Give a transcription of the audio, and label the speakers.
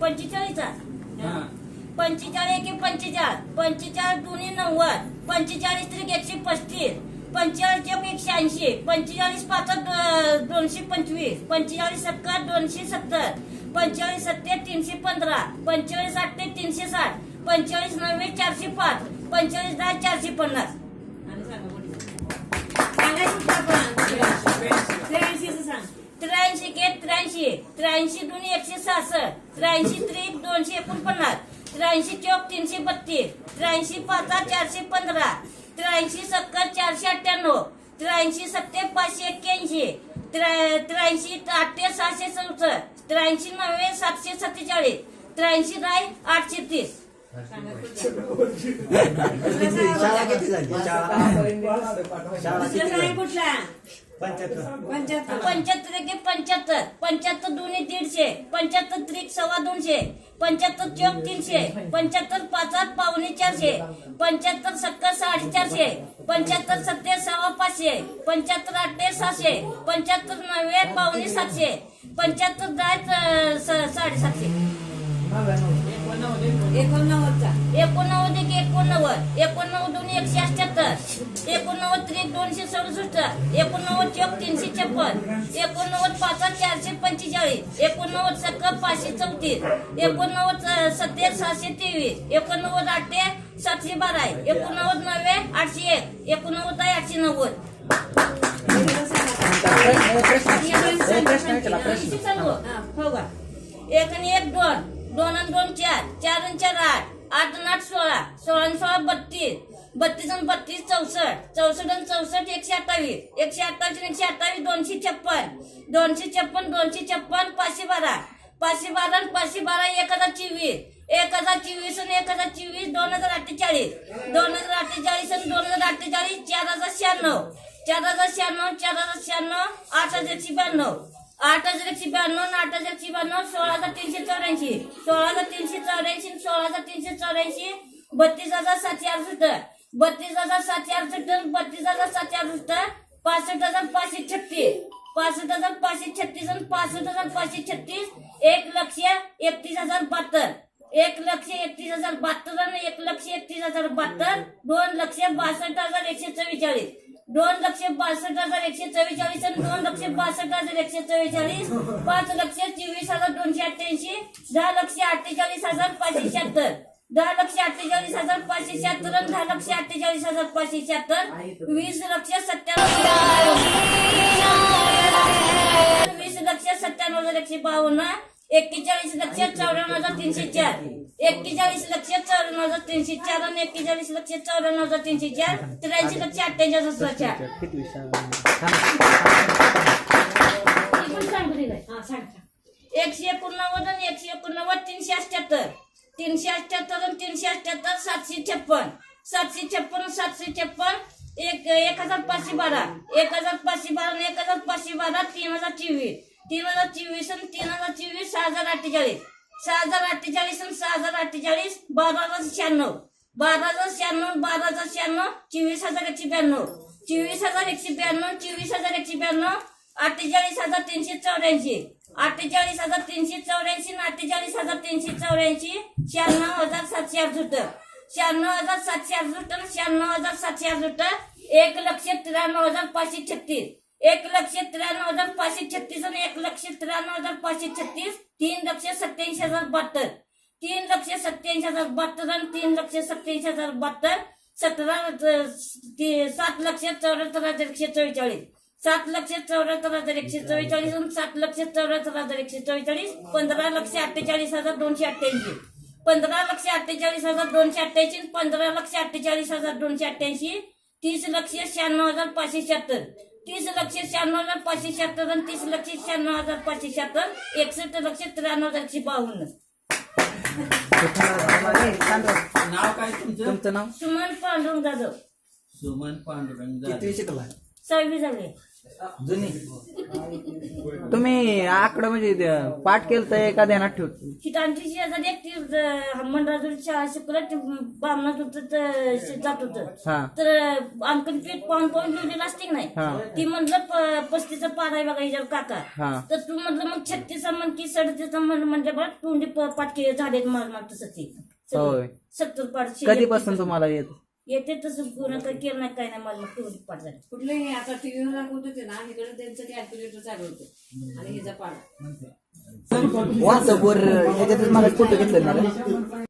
Speaker 1: पंचेचाळीस
Speaker 2: हा.
Speaker 1: पंचेचाळीस एके पंचेचाळीस. पंचेचाळीस दोन्ही नव्वद. पंचेचाळीस त्रिक एकशे पस्तीस. पंचेचाळीस चौक एकशे ऐंशी. पंचेचाळीस पाच दोनशे पंचवीस. पंचेचाळीस सत्तर दोनशे सत्तर. पंचेचाळीस सत्ते तीनशे पंधरा. पंचेचाळीस आठे तीनशे साठ. पंचेचाळीस नव्वे चारशे पाच. पंचेचाळीस दहा चारशे पन्नास. त्र्याऐंशी. के त्र्याऐंशी. त्र्याऐंशी दोन्ही एकशे सहासष्ट. त्र्याऐंशी त्रिक दोनशे एकोणपन्नास त्र्याऐंशी चौक तीनशे बत्तीस त्र्याऐंशी पाचा चारशे पंधरा त्र्याऐंशी सत्तर चारशे अठ्ठ्याण्णव त्र्याऐंशी सत्ते पाचशे एक्क्याऐंशी त्र्या- त्र्याऐंशी आठशे सहाशे चौसष्ट त्र्याऐंशी नव्वे सातशे सत्तेचाळीस त्र्याऐंशी राय आठशे तीस.
Speaker 3: शाळा किती झाली? शाळा
Speaker 4: कुठला
Speaker 3: पंच्याहत्तर.
Speaker 4: पंच्याहत्तर.
Speaker 1: पंच्याहत्तर एके पंच्याहत्तर. पंच्याहत्तर दोन्ही दीडशे. पंच्याहत्तर त्रिक सव्वा दोनशे. पंच्याहत्तर चौक तीनशे. पंच्याहत्तर पाचात पावणे चारशे. पंच्याहत्तर सत्तर साडेचारशे. पंच्याहत्तर सत्ते सव्वा पाचशे. पंच्याहत्तर आठे सहाशे. पंच्याहत्तर नव्वे पावणे सातशे. पंच्याहत्तर दहा स- साडेसातशे.
Speaker 4: एकोणनव्वदचा
Speaker 1: एकोणनव्वद एक एकोणनव्वद एकोणनव्वद दोन्ही एकशे अठ्याहत्तर एकोणनव्वद त्रिक दोनशे सदुसष्ट एकोणनव्वद चौक तीनशे छप्पन एकोणनव्वद पाच चारशे पंचेचाळीस एकोणनव्वद सत्तर पाचशे चौतीस एकोणनव्वद सत्तर सहाशे तेवीस एकोणनव्वद आठे सातशे बारा एकोणनव्वद नव्वे आठशे एक एकोणनव्वद आहे आठशे नव्वद. एक आणि एक दोन दोन आणि दोन चार चार आणि चार आठ आठ आठ सोळा सोळा आणि सोळा बत्तीस. बत्तीस आणि बत्तीस चौसष्ट. चौसष्ट आणि चौसष्ट एकशे अठ्ठावीस. एकशे अठ्ठावीस एकशे अठ्ठावीस दोनशे छप्पन. दोनशे छप्पन दोनशे छप्पन पाचशे बारा. पाचशे बारा आणि पाचशे बारा एक हजार चोवीस. एक हजार चोवीस आणि एक हजार चोवीस दोन हजार अठ्ठेचाळीस. दोन हजार अठ्ठेचाळीस आणि दोन हजार अठ्ठेचाळीस चार हजार शहाण्णव. चार हजार शहाण्णव चार हजार शहाण्णव आठ हजार एकशे ब्याण्णव. आठ हजार एकशे ब्याण्णव आठ हजार एकशे ब्याण्णव सोळा हजार तीनशे चौऱ्याऐंशी. सोळा हजार तीनशे चौऱ्याऐंशी सोळा हजार तीनशे चौऱ्याऐंशी. बत्तीस हजार सातशे अडुसष्ट. बत्तीस हजार सातशे अडुसष्ट बत्तीस हजार सातशे अडुसष्ट. पासष्ट हजार पाचशे छत्तीस. पासष्ट हजार पाचशे छत्तीस आणि पासष्ट हजार पाचशे छत्तीस. एक लक्ष एकतीस हजार बहात्तर. एक लक्ष एकतीस हजार बहात्तर आणि एक लक्ष एकतीस हजार बहात्तर. दोन लक्ष बासष्ट हजार एकशे चव्वेचाळीस. दोन लक्ष बासष्ट हजार एकशे चव्वेचाळीस आणि दोन लक्ष बासष्ट हजार एकशे चव्वेचाळीस. पाच लक्ष चोवीस हजार दोनशे अठ्ठ्याऐंशी. दहा लक्ष अठ्ठेचाळीस हजार पाचशे शहात्तर. दहा लक्ष अठ्ठेचाळीस हजार पाचशे शहात्तर आणि दहा लक्ष अठ्ठेचाळीस हजार पाचशे शहात्तर. वीस लक्ष सत्त्याण्णव वीस लक्ष सत्त्याण्णव हजार एकशे बावन्न. एक्केचाळीस लक्ष चौऱ्याण्णव हजार तीनशे चार. एक्केचाळीस लक्ष चौऱ्याण्णव हजार तीनशे चार आणि एक्केचाळीस लक्ष चौऱ्याण्णव हजार तीनशे चार. त्र्याऐंशी लक्ष अठ्ठ्याऐंशी हजार चार एकशे एकोणनव्वद आणि एकशे एकोणनव्वद तीनशे अठ्याहत्तर तीनशे अठ्याहत्तर आणि तीनशे अठ्याहत्तर सातशे छप्पन. सातशे छप्पन सातशे छप्पन एक एक हजार पाचशे बारा. एक हजार पाचशे बारा आणि एक हजार पाचशे बारा तीन हजार चोवीस. तीन हजार चोवीस आणि तीन हजार चोवीस सहा हजार अठ्ठेचाळीस. सहा हजार अठ्ठेचाळीस आणि सहा हजार अठ्ठेचाळीस बारा हजार शहाण्णव. बारा हजार शहाण्णव बारा हजार शहाण्णव चोवीस हजार एकशे ब्याण्णव. चोवीस हजार एकशे ब्याण्णव चोवीस हजार एकशे ब्याण्णव अठ्ठेचाळीस हजार तीनशे चौऱ्याऐंशी. अठ्ठेचाळीस हजार तीनशे चौऱ्याऐंशी अठ्ठेचाळीस हजार तीनशे चौऱ्याऐंशी शहाण्णव हजार सातशे अडुसष्ट. शहाण्णव हजार सातशे अडुसष्ट शहाण्णव हजार सातशे अडुसष्ट एक लक्ष त्र्याण्णव हजार पाचशे छत्तीस. एक लक्ष त्र्याण्णव हजार पाचशे छत्तीस आणि एक लक्ष त्र्याण्णव हजार पाचशे छत्तीस तीन लक्ष सत्याऐंशी हजार बहात्तर. तीन लक्ष सत्याऐंशी हजार बहात्तर आणि तीन लक्ष सत्याऐंशी हजार बहात्तर. सतरा ती- सात लक्ष चौऱ्याहत्तर हजार एकशे चव्वेचाळीस. सात लक्ष चौऱ्याहत्तर हजार एकशे चव्वेचाळीस आणि सात लक्ष चौऱ्याहत्तर हजार एकशे चव्वेचाळीस. पंधरा लक्ष अठ्ठेचाळीस हजार दोनशे अठ्ठ्याऐंशी. पंधरा लक्ष अठ्ठेचाळीस हजार दोनशे अठ्ठ्याऐंशी पंधरा लक्ष अठ्ठेचाळीस हजार दोनशे अठ्ठ्याऐंशी. तीस लक्ष शहाण्णव हजार पाचशे शहात्तर. तीस लक्ष शहाण्णव हजार पाचशे शहात्तर आणि तीस लक्ष शहाण्णव हजार पाचशे शहात्तर एकसष्ट लक्ष त्र्याण्णव हजार एकशे बावन्न.
Speaker 2: नाव काय तुमचं?
Speaker 3: तुमचं नाव?
Speaker 1: सुमन पांडुरंग जाधव.
Speaker 2: सुमन पांडुरंग
Speaker 3: किती
Speaker 2: जाधव.
Speaker 3: शिकला
Speaker 1: सहावी झाले
Speaker 3: जुनी.
Speaker 4: तुम्ही आकडं म्हणजे पाठ केलं तर एका ध्यानात ठेवत
Speaker 1: ठिकाणची शेजारी एकटी मंडळातून शाळा शिकवलं ते बामणात होतं तर शे- जात होतं.
Speaker 4: हा.
Speaker 1: तर अंकल पीठ पाहून पाहून लिहिलेलं असते की
Speaker 4: हा.
Speaker 1: नाही ती म्हणलं प- पस्तीचा पार आहे बघा हिच्यावर काका. तर तू म्हटलं मग छत्तीसचा म्हण की सडतीचा म्हण म्हणजे बघ तोंडी प- पाटके झालेत मार मार तसं ते.
Speaker 4: होय.
Speaker 1: सत्तर पाठ
Speaker 4: कधीपासून तुम्हाला येत?
Speaker 1: येते तसं गुन्हा काही केलं नाही काय नाही मला तोंडी पाठ झाले.
Speaker 5: कुठलेही आता टीव्हीवर दाखवत होते ना इकडे त्यांचं कॅल्क्युलेटर चालू होतं. आणि हिचा पाडा
Speaker 3: व्हॉट्सअपवर ह्याच्यातच मला फोटो घेतले ना. रे.